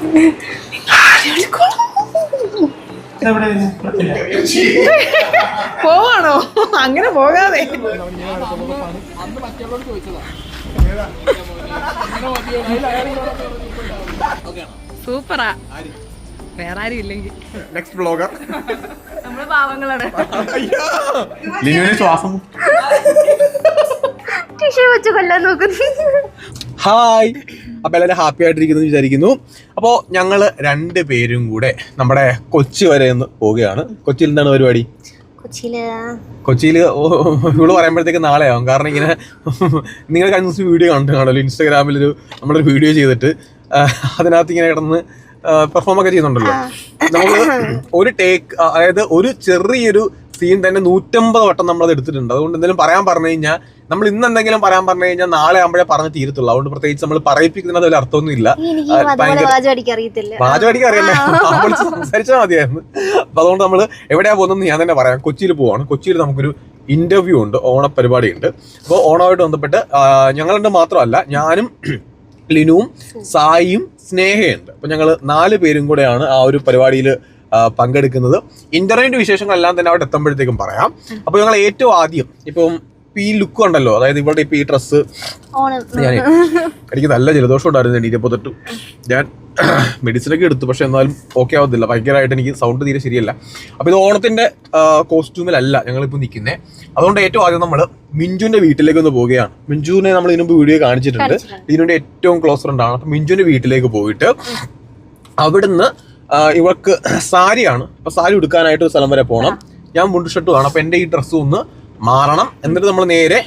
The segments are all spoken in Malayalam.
പോവാണോ? അങ്ങനെ പോകാതെ. സൂപ്പറാ. വേറെ ആരും ഇല്ലെങ്കിൽ. നെക്സ്റ്റ് ബ്ലോഗർ നമ്മൾ പാവങ്ങളാണ്. ലിനുവിന് ശ്വാസം. ടിഷ്യൂ വെച്ച് കൊല്ലാൻ നോക്കുന്നു. ഹായ്. അപ്പൊ എല്ലാവരും ഹാപ്പി ആയിട്ടിരിക്കുന്നു വിചാരിക്കുന്നു. അപ്പോൾ ഞങ്ങൾ രണ്ട് പേരും കൂടെ നമ്മുടെ കൊച്ചി വരെ ഒന്ന് പോവുകയാണ്. കൊച്ചിയിൽ എന്താണ് പരിപാടി? കൊച്ചിയിൽ കൊച്ചിയിൽ ഇവൾ പറയുമ്പോഴത്തേക്ക് നാളെ ആവും കാരണം ഇങ്ങനെ നിങ്ങൾ കഴിഞ്ഞ ദിവസം വീഡിയോ കണ്ടു കാണല്ലോ ഇൻസ്റ്റാഗ്രാമിൽ ഒരു നമ്മളൊരു വീഡിയോ ചെയ്തിട്ട് അതിനകത്ത് ഇങ്ങനെ കിടന്ന് പെർഫോം ഒക്കെ ചെയ്യുന്നുണ്ടല്ലോ. നമുക്ക് ഒരു ടേക്ക് അതായത് ഒരു ചെറിയൊരു സീൻ തന്നെ നൂറ്റമ്പത് വട്ടം നമ്മൾ അത് എടുത്തിട്ടുണ്ട്. അതുകൊണ്ട് എന്തെങ്കിലും പറയാൻ പറഞ്ഞു കഴിഞ്ഞാൽ നമ്മൾ ഇന്ന് എന്തെങ്കിലും പറയാൻ പറഞ്ഞു കഴിഞ്ഞാൽ നാളെ ആകുമ്പോഴേ പറഞ്ഞ് തീരത്തുള്ളൂ. അതുകൊണ്ട് പ്രത്യേകിച്ച് നമ്മൾ പറയിപ്പിക്കുന്നത് വലിയ അർത്ഥമൊന്നും ഇല്ല അറിയണ്ടേ? വിളിച്ച് സംസാരിച്ചാൽ മതിയായിരുന്നു. അപ്പൊ അതുകൊണ്ട് നമ്മൾ എവിടെയാ പോകുന്നത് ഞാൻ തന്നെ പറയാം. കൊച്ചിയിൽ പോവാണ്. കൊച്ചിയിൽ നമുക്കൊരു ഇന്റർവ്യൂ ഉണ്ട് ഓണ പരിപാടി ഉണ്ട് അപ്പോൾ ഓണമായിട്ട് ബന്ധപ്പെട്ട് ഞങ്ങൾ ഞങ്ങളുണ്ട് മാത്രമല്ല ഞാനും ലിനുവും സായിയും സ്നേഹയുണ്ട്. അപ്പൊ ഞങ്ങൾ നാല് പേരും കൂടെയാണ് ആ ഒരു പരിപാടിയിൽ പങ്കെടുക്കുന്നത്. ഇന്റർനെറ്റ് വിശേഷങ്ങളെല്ലാം തന്നെ അവിടെ എത്തുമ്പോഴത്തേക്കും പറയാം. അപ്പൊ ഞങ്ങൾ ഏറ്റവും ആദ്യം ഇപ്പം ഈ ലുക്ക് ഉണ്ടല്ലോ അതായത് ഇവിടെ ഇപ്പൊ ഈ ഡ്രസ്സ് ഞാൻ എനിക്ക് നല്ല ജലദോഷം ഉണ്ടായിരുന്നു എണീറ്റപ്പോൾ തൊട്ട്. ഞാൻ മെഡിസിൻ ഒക്കെ എടുത്തു പക്ഷെ എന്നാലും ഓക്കെ ആവത്തില്ല. ഭയങ്കരമായിട്ട് എനിക്ക് സൗണ്ട് തീരെ ശരിയല്ല. അപ്പൊ ഇത് ഓണത്തിന്റെ കോസ്റ്റ്യൂമിലല്ല ഞങ്ങളിപ്പോൾ നിൽക്കുന്നത് അതുകൊണ്ട് ഏറ്റവും ആദ്യം നമ്മൾ മിഞ്ചുവിന്റെ വീട്ടിലേക്ക് ഒന്ന് പോവുകയാണ്. മിഞ്ചുവിനെ നമ്മൾ ഇതിനുമ്പ് വീഡിയോ കാണിച്ചിട്ടുണ്ട്. ഇതിനുവേണ്ടി ഏറ്റവും ക്ലോസ് ഫ്രണ്ട് ആണ്. അപ്പൊ മിഞ്ചുവിന്റെ വീട്ടിലേക്ക് പോയിട്ട് അവിടുന്ന് ഇവർക്ക് സാരിയാണ്. അപ്പൊ സാരി എടുക്കാനായിട്ട് ഒരു സ്ഥലം വരെ പോകണം ഞാൻ മുണ്ട് ഷർട്ട് വേണം അപ്പൊ എന്റെ ഈ ഡ്രസ്സ് ഒന്ന് മാറണം. എന്നിട്ട് നമ്മൾ നേരെ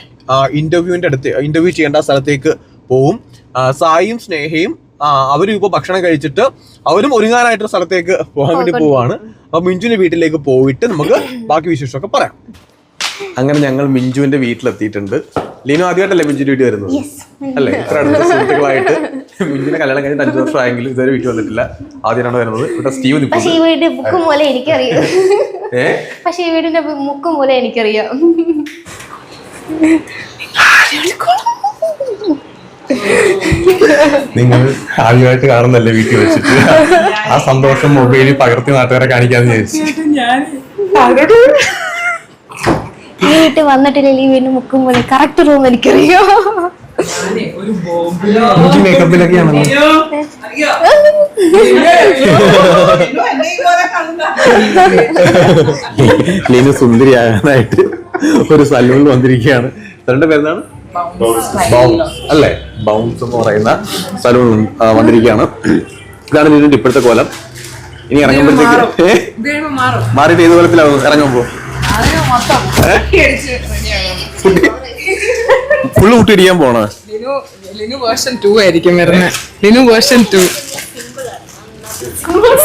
ഇന്റർവ്യൂവിന്റെ അടുത്ത് ഇന്റർവ്യൂ ചെയ്യേണ്ട സ്ഥലത്തേക്ക് പോവും. സായിയും സ്നേഹയും ആ, അവരും ഇപ്പൊ ഭക്ഷണം കഴിച്ചിട്ട് അവരും ഒരുങ്ങാനായിട്ട് സ്ഥലത്തേക്ക് പോകാൻ വേണ്ടി പോവാണ്. അപ്പൊ മിഞ്ചുവിന്റെ വീട്ടിലേക്ക് പോയിട്ട് നമുക്ക് ബാക്കി വിശേഷമൊക്കെ പറയാം. അങ്ങനെ ഞങ്ങൾ മിഞ്ചുവിന്റെ വീട്ടിലെത്തിയിട്ടുണ്ട്. ലീനു ആദ്യമായിട്ടല്ലേ മിഞ്ചുവിന്റെ വീട്ടിൽ വരുന്നത്? അല്ലേ? ഇത്ര അടുത്ത സുഹൃത്തുക്കളായിട്ട്. മിഞ്ചുവിനെ കല്യാണം കഴിഞ്ഞിട്ട് അഞ്ചു വർഷമായെങ്കിലും ഇതുവരെ വീട്ടിൽ വന്നിട്ടില്ല. ആദ്യമാണ് വരുന്നത്. ഇവിടെ സ്റ്റീവ് പക്ഷെ ഈ വീടിന്റെ ബുക്കും പോലെ എനിക്കറിയാം. പക്ഷേ ഈ വീടിന്റെ മുക്കും പോലെ എനിക്കറിയാം. നിങ്ങൾ ആദ്യമായിട്ട് കാണുന്നല്ലേ വീട്ടിൽ വെച്ചിട്ട്? ആ സന്തോഷം മൊബൈലിൽ പകർത്തി നാട്ടുകാരെ കാണിക്കാന്ന് വിചാരിച്ചു. ഞാൻ വീട്ടിൽ വന്നിട്ടില്ലെങ്കിൽ ഈ വീടിന്റെ മുക്കും പോലെ കറക്റ്റ് റൂം എനിക്കറിയാം. മേക്കപ്പിലൊക്കെയാണല്ലോ ലീന സുന്ദരിയാകാനായിട്ട് ഒരു സലൂണിൽ വന്നിരിക്കുകയാണ്. സാറിന്റെ പേരെന്താണ്? അല്ലേ? ബൗൺസ് എന്ന് പറയുന്ന സലൂൺ വന്നിരിക്കുകയാണ്. ഇതാണ് ലീനിന്റെ ഇപ്പോഴത്തെ കോലം. ഇനി ഇറങ്ങുമ്പോഴത്തേക്ക്? മാറിയിട്ട് ഏത് കോലത്തിലാവും? ഇറങ്ങുമ്പോ. ഫുള്ള് കുട്ടിയിടിക്കാൻ പോണ? ലിനു ലിനു വേർഷൻ ടു ആയിരിക്കും വരുന്നത് ലിനു വേർഷൻ ടു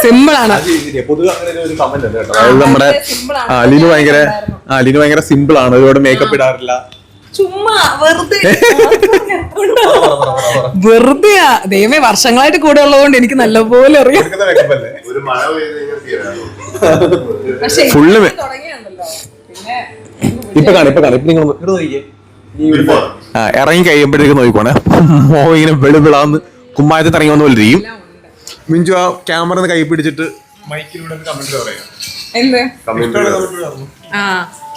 സിമ്പിൾ ആണ്. അതായത് നമ്മുടെ ലിനു ഭയങ്കര ആ ലിനു ഭയങ്കര സിമ്പിൾ ആണ്. ഒരുപാട് മേക്കപ്പ് ഇടാറില്ല. ചുമ്മാ വെറുതെ. ദൈവമേ വർഷങ്ങളായിട്ട് കൂടെ ഉള്ളതുകൊണ്ട് എനിക്ക് നല്ലപോലെ അറിയാം. ഫുള്ള് ഇപ്പൊ കാണാം ഇപ്പൊ കാണാം. ഇപ്പൊ നിങ്ങൾ ഇറങ്ങി കഴിയുമ്പോഴേക്ക് നോക്കിക്കോണേ. മോ ഇങ്ങനെ വെളുവിളാന്ന് കുമ്മായത്തിൽ ഇറങ്ങി വന്ന പോലെ ഇരിക്കും. മിഞ്ചു ആ ക്യാമറ കൈ പിടിച്ചിട്ട് മൈക്കിലൂടെ കമന്റ് പറയാം. എന്ത്? ആ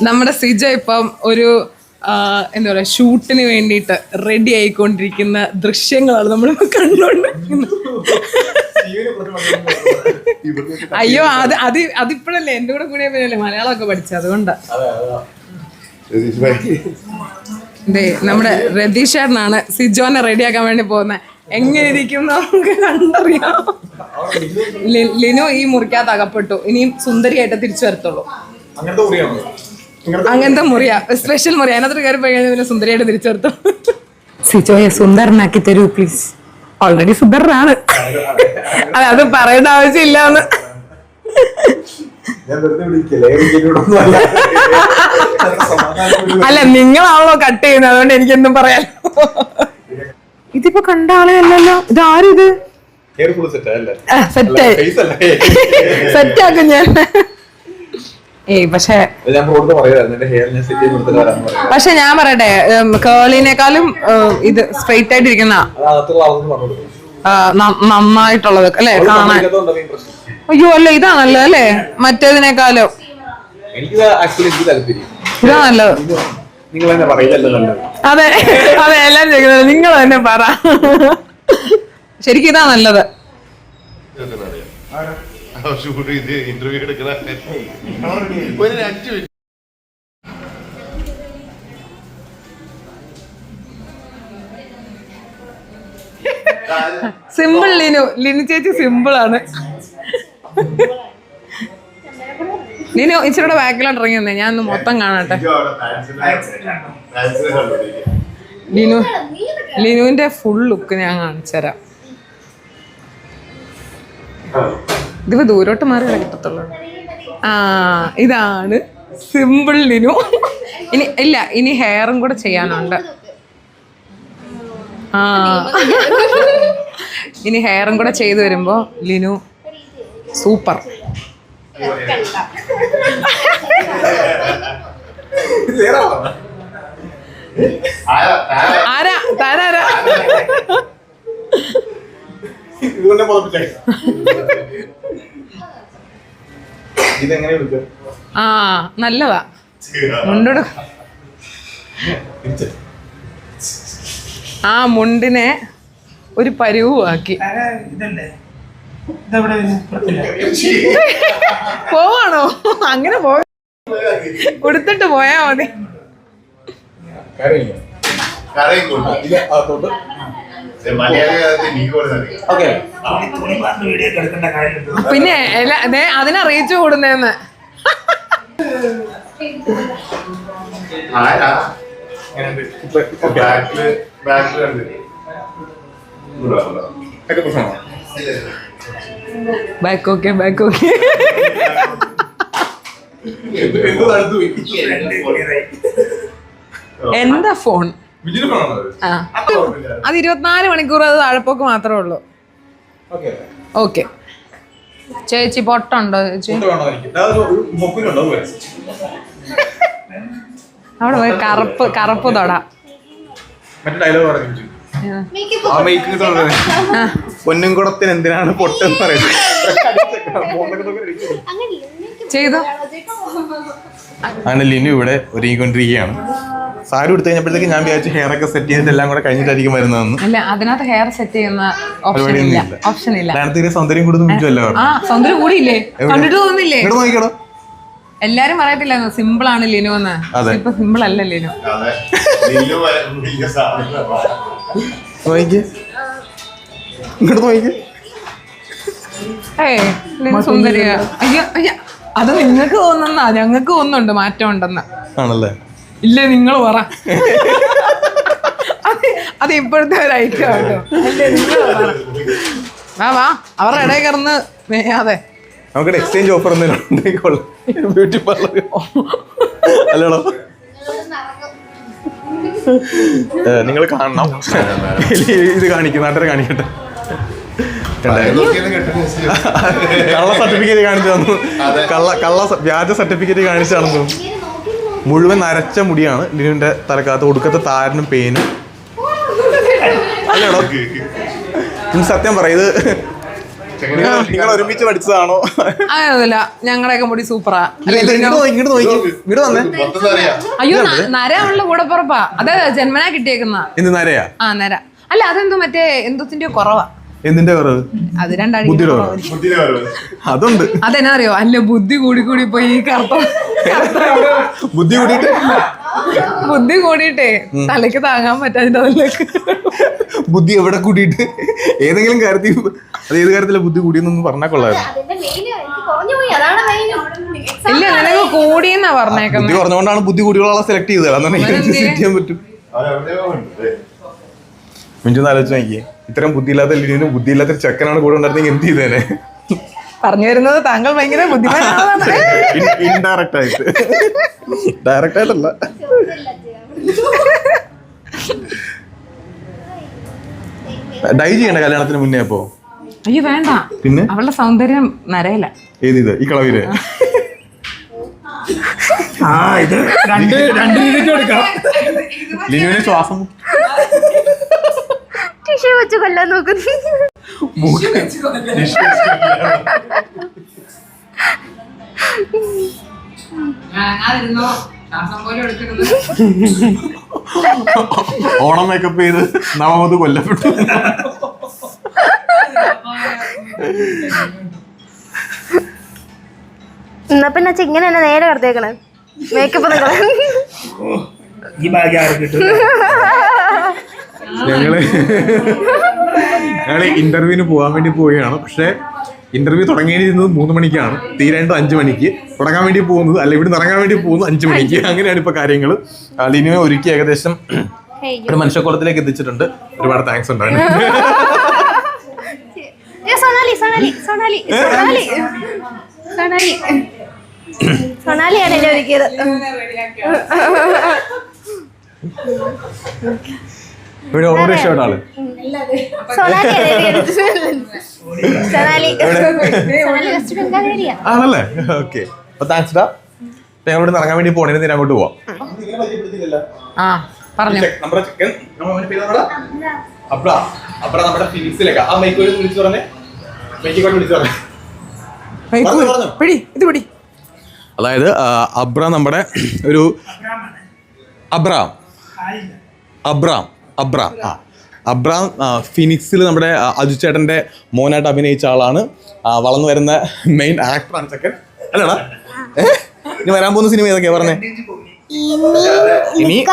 നമ്മുടെ സിജ ഇപ്പം ഒരു എന്താ പറയാ ഷൂട്ടിന് വേണ്ടിയിട്ട് റെഡി ആയിക്കൊണ്ടിരിക്കുന്ന ദൃശ്യങ്ങളാണ് നമ്മൾ കണ്ടുകൊണ്ടിരിക്കുന്നത് അയ്യോ അത് അത് അതിപ്പോഴല്ലേ? എന്റെ കൂടെ കൂടിയ മലയാളമൊക്കെ പഠിച്ചത് അതുകൊണ്ടാ. നമ്മുടെ രതീഷ് ചേട്ടനാണ് സിജോനെ റെഡിയാക്കാൻ വേണ്ടി പോകുന്നത് എങ്ങനെ ഇരിക്കും നമുക്ക് കണ്ടറിയാം. ലിനു ഈ മുറിക്കകത്ത് അകപ്പെട്ടു. ഇനിയും സുന്ദരിയായിട്ട് തിരിച്ചു വരത്തുള്ളൂ. അങ്ങനത്തെ മുറിയാ. സ്പെഷ്യൽ മുറി അതിനകത്ത് കയറി പോയി കഴിഞ്ഞാൽ പിന്നെ സുന്ദരിയായിട്ട് തിരിച്ചു വരത്തുള്ളൂ. സിജോയെ സുന്ദരനാക്കി തരൂ പ്ലീസ് ഓൾറെഡി സുന്ദരനാണ്. അതെ അത് പറയേണ്ട ആവശ്യമില്ല എന്ന് ഞാൻ വെറുതെ വിളിക്കില്ല? അല്ല. നിങ്ങളാണല്ലോ കട്ട് ചെയ്യുന്നത്. അതുകൊണ്ട് എനിക്കെന്തും പറയാം ഇതിപ്പോ കണ്ട ആളെ അല്ലല്ലോ. ഇത് ആരും ഇത് set ആ സെറ്റ് അല്ലേ? സെറ്റ് ആക്കും ഞാൻ. ഏയ് പക്ഷെ പക്ഷെ ഞാൻ പറയട്ടെ കേളിനേക്കാളും ഇത് സ്ട്രെയിറ്റ് ആയിട്ട് ഇരിക്കുന്ന നന്നായിട്ടുള്ളത്. അല്ലേ കാണാൻ. അയ്യോ അല്ല ഇതാണല്ലോ അല്ലേ? മറ്റേതിനേക്കാളും. എനിക്ക് ആക്ച്വലി എനിക്ക് താല്പര്യം ഇതാ നല്ലത് നിങ്ങൾ തന്നെ പറയില്ലല്ലോ അതെ അതെ എല്ലാരും ചോദിക്കുന്നത് നിങ്ങൾ തന്നെ പറ. ശരിക്കും ഇതാ നല്ലത്. ഇന്റർവ്യൂ എടുക്കണ ഒരു അഞ്ചു മിനിറ്റ് സിമ്പിൾ ലിനു ലിനു ചേച്ചി സിമ്പിൾ ആണ്. ലിനു ഇച്ചിരിയുടെ ബാക്കിലോട്ട് ഇറങ്ങി വന്നേ. ഞാൻ ഒന്ന് മൊത്തം കാണട്ടെ. ലിനു ലിനുവിന്റെ ഫുൾ ലുക്ക് ഞാൻ കാണിച്ചു തരാം. ഇതിപ്പോ ദൂരോട്ട് മാറി കിട്ടത്തുള്ളൂ ആ ഇതാണ് സിമ്പിൾ ലിനു. ഇനി ഇല്ല ഇനി ഹെയറും കൂടെ ചെയ്യാനുണ്ട്. ആ. ഇനി ഹെയറും കൂടെ ചെയ്തു വരുമ്പോ ലിനു സൂപ്പർ. ആരാ? താനാരാ ഇതുകൊണ്ടേ പുറപ്പിച്ചേ ഇതെങ്ങനെ വിളിച്ചത് ആ നല്ലതാ. മുണ്ടോട് ആ മുണ്ടിനെ ഒരു പരുവാക്കി ഇതല്ലേ? പോവാണോ? അങ്ങനെ പോ ഉടുത്തിട്ട് പോയാ മതി. പിന്നെ അതിനെ റീച്ച് കൂടുന്നേന്ന്. ബാക്കിൽ ബാക്കിൽ കണ്ട് ഒക്കെ പ്രശ്നമാണോ? ബാക്ക് ഓക്കെ ബാക്ക് ഓക്കെ എന്ത് ഫോൺ അത്? ആ. അത് ഇരുപത്തിനാല് മണിക്കൂർ അത് താഴെപ്പോക്ക് മാത്രമേ ഉള്ളൂ. ഓക്കെ. ഓക്കെ. ചേച്ചി പൊട്ടുണ്ടോ ചേച്ചി? അവിടെ പോയി കറുപ്പ് കറുപ്പ് തൊടാ. മറ്റേ ഡയലോഗ് പറഞ്ഞു ആ മേക്കിംഗ് പൊന്നും കുടത്തിന് എന്തിനാണ് പൊട്ടെന്ന് പറയുന്നത്? ചെയ്തു? അങ്ങനെ ലിനു ഇവിടെ ഒരുങ്ങിക്കൊണ്ടിരിക്കുകയാണ്. സാരി എടുത്തു കഴിഞ്ഞപ്പോഴത്തേക്ക് ഞാൻ വിചാരിച്ചു ഹെയർ ഒക്കെ സെറ്റ് ചെയ്തിട്ട് എല്ലാം കൂടെ കഴിഞ്ഞിട്ടായിരിക്കും വരുന്നതെന്ന്. അല്ല അതിനകത്ത് ഹെയർ സെറ്റ് ചെയ്യുന്ന ഓപ്ഷൻ ഇല്ല. ഓപ്ഷൻ ഇല്ല. അതിനകത്ത് സൗന്ദര്യം കൂടുതൽ ആ സൗന്ദര്യം കൂടിയില്ലേ? കണ്ടിട്ട് തോന്നുന്നില്ലേ? ഇങ്ങോട്ട് നോക്കിക്കടോ. എല്ലാരും പറയത്തില്ല സിമ്പിൾ ആണ് ലിനു എന്ന്. ഇപ്പൊ സിമ്പിൾ അല്ല ലിനു. നോക്കിക്കേ. ഇങ്ങോട്ട് ലിനു സുന്ദരിയ. അയ്യോ അയ്യ അത് നിങ്ങൾക്ക് തോന്നുന്ന ഞങ്ങൾക്ക് തോന്നുന്നുണ്ട് മാറ്റം ഉണ്ടെന്ന് ആണല്ലേ? ഇല്ല നിങ്ങൾ പറ. അത് ഇപ്പോഴത്തെ ഒരു ഐറ്റം കേട്ടോ. അല്ലേ നിങ്ങൾ പറ. വാ വാ. അവരുടെ ഇടയിൽ കിടന്ന് അതെ. നമുക്ക് എക്സ്ചേഞ്ച് ഓഫർ എന്തെങ്കിലും ബ്യൂട്ടി പാർലർ അല്ലടോ. നിങ്ങൾ കാണണം. ഇത് കാണിക്കും. നാട്ടിൽ കാണിക്കട്ടെ. കള്ള സർട്ടിഫിക്കറ്റ് കാണിച്ചു തന്നു കള്ള കള്ള വ്യാജ സർട്ടിഫിക്കറ്റ് കാണിച്ചു തന്നു മുഴുവൻ നരച്ച മുടിയാണ് ലിനുവിന്റെ തലക്കകത്ത് ഒടുക്കത്തെ താരനും പേനും അല്ലേടോ സത്യം പറയത് നിങ്ങൾ ഒരുമിച്ച് പഠിച്ചതാണോ അതല്ല ഞങ്ങളെയൊക്കെ മുടി സൂപ്പറാ ഇങ്ങോട്ട് വന്നേ അയ്യോ ന- നര ഉള്ള കൂടപ്പുറപ്പാ അത് ജന്മനാ കിട്ടിയേക്കുന്ന എന്ത് നരയാ ആ നര അല്ല അതെന്തോ മറ്റേ എന്തോത്തിന്റെ കുറവാ എന്തിന്റെ കുറവ് അത് ബുദ്ധിയുടെ കുറവ് അതുണ്ട്. അതെന്നാ അറിയോ അല്ല ബുദ്ധി കൂടി കൂടി പോയി ഈ കറുത്ത ബുദ്ധി കൂടിയിട്ട്? ബുദ്ധി കൂടിയിട്ടേ തലയ്ക്ക് താങ്ങാൻ പറ്റാതിന്റെ അതിലേക്ക്. ബുദ്ധി എവിടെ കൂടിയിട്ട്? ഏതെങ്കിലും കാര്യത്തിൽ അത് ഏത് കാര്യത്തിലെ ബുദ്ധി കൂടിയെന്നൊന്നും പറഞ്ഞാൽ കൊള്ളായിരുന്നു അതിന്റെ മെയിൻ എനിക്ക് കുറഞ്ഞു അതാണ് മെയിൻ ഇല്ല നിനക്ക് കൂടിയെന്നാ പറഞ്ഞേക്കുന്നത് ബുദ്ധി പറഞ്ഞുകൊണ്ടാണ് ബുദ്ധി കൂടിയുള്ള സെലക്ട് ചെയ്തത്. അതാണ് ചെയ്യാൻ പറ്റും. മിഞ്ചൊന്ന് ആലോചിച്ച് നോക്കിയേ. ഇത്രയും ബുദ്ധിയില്ലാത്ത ലിനിനും ബുദ്ധിയില്ലാത്ത ചെക്കനാണ് കൂടെ ഉണ്ടായിരുന്നെങ്കിൽ എന്ത് ചെയ്തേനെ? പറഞ്ഞു വരുന്നത് താങ്കൾ ഭയങ്കര ഇൻഡയറക്റ്റ് ആയിട്ട്. ഡയറക്റ്റ് ആയിട്ടല്ല. ഡൈ ചെയ്യണ്ട കല്യാണത്തിന് മുന്നേ അപ്പോ? അയ്യോ വേണ്ട. പിന്നെ? അവളുടെ സൗന്ദര്യം നരയില്ല. ഏതിത് ഈ കളവിൽ ആ. ഇത് രണ്ട് രണ്ട് രീതിക്ക് എടുക്കാം. ലിനുവിന് ശ്വാസം ടിഷ്യൂ വെച്ച് കൊല്ലാൻ നോക്കുന്നു. ഓണം മേക്കപ്പ് ചെയ്ത് നവമത് കൊല്ലപ്പെട്ടു. എന്നാ പിന്നെ ഇങ്ങനെ തന്നെ നേരെ കടത്തേക്കണേ മേക്കപ്പ് നിങ്ങൾ ഈ ഭാഗ്യം ആരും കിട്ടും ഞങ്ങൾ ഞങ്ങൾ ഇന്റർവ്യൂവിന് പോകാൻ വേണ്ടി പോവുകയാണ്. പക്ഷെ ഇന്റർവ്യൂ തുടങ്ങിയിരുന്നത് മൂന്ന് മണിക്കാണ്. തീരേണ്ടത് അഞ്ചു മണിക്ക്. തുടങ്ങാൻ വേണ്ടി പോകുന്നത് അല്ല ഇവിടെ ഇറങ്ങാൻ വേണ്ടി പോകുന്നത് അഞ്ചു മണിക്ക്. അങ്ങനെയാണ് ഇപ്പൊ കാര്യങ്ങൾ ലിനുവെ ഒരുക്കി ഏകദേശം ഒരു മനുഷ്യക്കുളത്തിലേക്ക് എത്തിച്ചിട്ടുണ്ട്. ഒരുപാട് താങ്ക്സ് ഉണ്ടായിരുന്നു. അവന്. ഏ, സൊണാലി സൊണാലി സൊണാലി സൊണാലി സൊണാലി സൊണാലിയാണ് എന്നെ ഒരുക്കിയത്. ഇവിടെ ഇഷ്ടപ്പെട്ട ആൾ ആണല്ലേ? ഓക്കെ അപ്പൊ താങ്ക്സ് ഡാ ഇപ്പൊ ഞങ്ങൾ ഇവിടെ ഇറങ്ങാൻ വേണ്ടി പോണേ. നേരെ അങ്ങോട്ട് പോവാം. ആ പറഞ്ഞു. നമ്മുടെ ചിക്കൻ നമ്മുടെ ആ വിളിച്ചു പറഞ്ഞേ. വിളിച്ചു പറഞ്ഞേ. ഇത് പിടി. അതായത് അബ്ര നമ്മുടെ ഒരു അബ്രാം അബ്രാം. അബ്രാം. ആ അബ്രാം ഫിനിക്സിൽ നമ്മുടെ ആ, അജു ചേട്ടന്റെ മോനായിട്ട് അഭിനയിച്ച ആളാണ്. വളർന്നു വരുന്ന മെയിൻ ആക്ടറാണ് ചെക്കൻ. അല്ലടാ. ഏഹ് ഇനി വരാൻ പോകുന്ന സിനിമ ഏതൊക്കെയാ പറഞ്ഞേ? ഇനി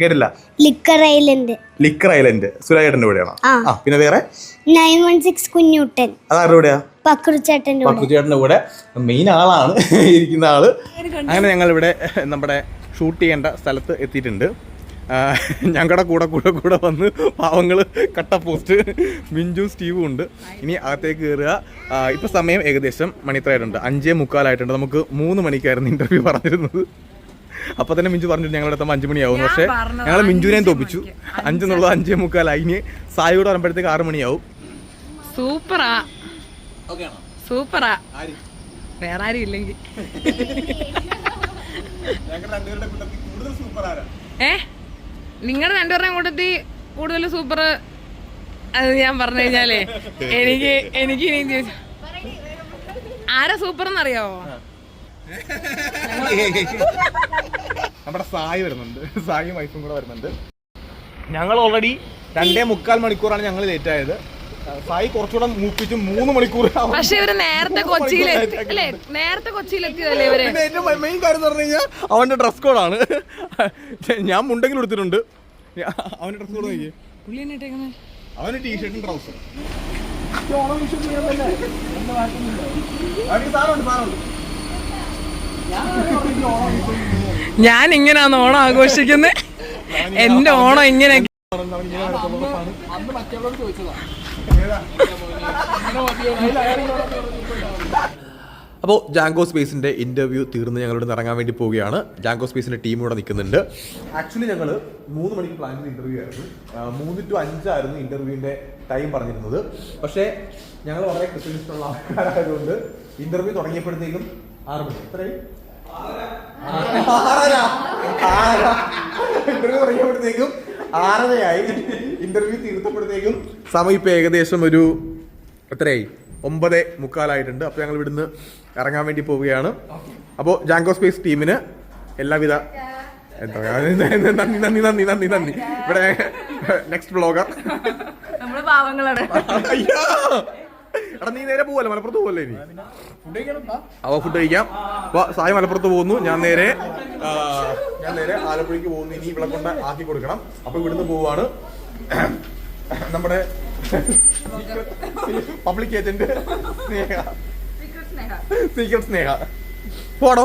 കേട്ടില്ല. Liquor island. Liquor island. സുരാജേട്ടന്റെ കൂടെയാണോ? ആ. പിന്നെ വേറെ? Nine one six Kunjoottan. അതാരുടെ കൂടെയാ? പക്രുച്ചേട്ടന്റെ കൂടെ. മെയിൻ ആളാണ് ഇരിക്കുന്ന ആൾ. അങ്ങനെ ഞങ്ങൾ ഇവിടെ നമ്മുടെ ഷൂട്ട് ചെയ്യേണ്ട സ്ഥലത്ത് എത്തിയിട്ടുണ്ട്. ഞങ്ങളുടെ കൂടെ കൂടെ കൂടെ വന്ന് പാവങ്ങൾ കട്ട പോസ്റ്റ് മിഞ്ചും സ്റ്റീവും ഉണ്ട്. ഇനി അകത്തേക്ക് കയറുക ഇപ്പം സമയം ഏകദേശം മണിത്രയായിട്ടുണ്ട്. അഞ്ചേ മുക്കാലായിട്ടുണ്ട്. നമുക്ക് മൂന്ന് മണിക്കായിരുന്നു ഇന്റർവ്യൂ പറഞ്ഞിരുന്നത്. അപ്പൊ തന്നെ മിഞ്ചു പറഞ്ഞിട്ട് ഞങ്ങളുടെ എത്തുമ്പോൾ അഞ്ച് മണിയാവും. പക്ഷേ ഞങ്ങൾ മിഞ്ചുവിനെയും തോപ്പിച്ചു. അഞ്ചെന്നുള്ളത് അഞ്ചേ മുക്കാലായി. ഇനി സായിയോട് പറയുമ്പോഴത്തേക്ക് ആറ് മണിയാവും. സൂപ്പറാ. സൂപ്പറാ. വേറെ ആരും ഇല്ലെങ്കിൽ ഏ? നിങ്ങളുടെ രണ്ടുപേരുടെയും കൂട്ടത്തിൽ കൂടുതൽ സൂപ്പർ അത് ഞാൻ പറഞ്ഞു കഴിഞ്ഞാലേ എനിക്ക് എനിക്ക് ഇനി ആരാ സൂപ്പർ എന്നറിയാവോ നമ്മുടെ സായി വരുന്നുണ്ട്. സായി വൈഫും കൂടെ വരുന്നുണ്ട്. ഞങ്ങൾ ഓൾറെഡി രണ്ടേ മുക്കാൽ മണിക്കൂറാണ് ഞങ്ങൾ ലേറ്റ് ആയത്. സായി കുറച്ചുകൂടെ മൂപ്പിച്ച് മൂന്ന് മണിക്കൂർ. പക്ഷെ ഇവർ നേരത്തെ കൊച്ചിയിൽ അല്ലേ? നേരത്തെ കൊച്ചിയിലെത്തിയതല്ലേ ഇവർ? പിന്നെ ഏറ്റവും മെയിൻ കാര്യം എന്ന് പറഞ്ഞു കഴിഞ്ഞാൽ അവന്റെ ഡ്രസ് കോഡാണ് ഞാൻ മുണ്ടെങ്കിലും എടുത്തിട്ടുണ്ട്. അവന്റെ ഡ്രസ് കോഡ് നോക്കി? അവന് ടീഷർട്ടും ട്രൗസറും ഞാൻ ഇങ്ങനെയാന്ന് ഓണം ആഘോഷിക്കുന്നത് എന്റെ ഓണം ഇങ്ങനെ അപ്പോൾ ജാങ്കോ സ്പേസിന്റെ ഇന്റർവ്യൂ തീർന്ന് ഞങ്ങളോട് ഇറങ്ങാൻ വേണ്ടി പോവുകയാണ് ജാങ്കോ സ്പേസിന്റെ ടീം ഇവിടെ നിൽക്കുന്നുണ്ട് ആക്ച്വലി ഞങ്ങൾ മൂന്ന് മണിക്ക് പ്ലാൻ ചെയ്ത ഇന്റർവ്യൂ ആയിരുന്നു മൂന്ന് ടു അഞ്ചായിരുന്നു ഇന്റർവ്യൂവിന്റെ ടൈം പറഞ്ഞിരുന്നത് പക്ഷേ ഞങ്ങൾ വളരെ കൃത്യനിഷ്ഠമുള്ള ആൾക്കാരായതുകൊണ്ട് ഇന്റർവ്യൂ തുടങ്ങിയപ്പോഴത്തേക്കും ആറ് മണി എത്രയായി ഇന്റർവ്യൂ തുടങ്ങിയപ്പോഴത്തേക്കും ആറരയായി ഇന്റർവ്യൂ തീർത്തപ്പോഴത്തേക്കും സമയം ഇപ്പോൾ ഏകദേശം ഒരു എത്രയായി? ഒമ്പത് മുക്കാലായിട്ടുണ്ട്. അപ്പോൾ ഞങ്ങൾ ഇവിടുന്ന് ഇറങ്ങാൻ വേണ്ടി പോവുകയാണ്. അപ്പോൾ ജാങ്കോ സ്പേസ് ടീമിന് എല്ലാവിധ എന്താ? നന്ദി നന്ദി നന്ദി നന്ദി നന്ദി. ഇവിടെ നെക്സ്റ്റ് ബ്ലോഗർ എടാ നീ നേരെ പോവല്ലേ? മലപ്പുറത്ത് പോവല്ലേ ഇനി? അവ ഫുഡ് കഴിക്കാം. അപ്പൊ സായി മലപ്പുറത്ത് പോകുന്നു. ഞാൻ നേരെ ഞാൻ നേരെ ആലപ്പുഴയ്ക്ക് പോകുന്നു. ഇനി ഇവിടെ കൊണ്ട് ആക്കി കൊടുക്കണം. അപ്പൊ ഇവിടുന്ന് പോവാണ്. നമ്മുടെ public agent Sneha. Secret Sneha. പോടോ.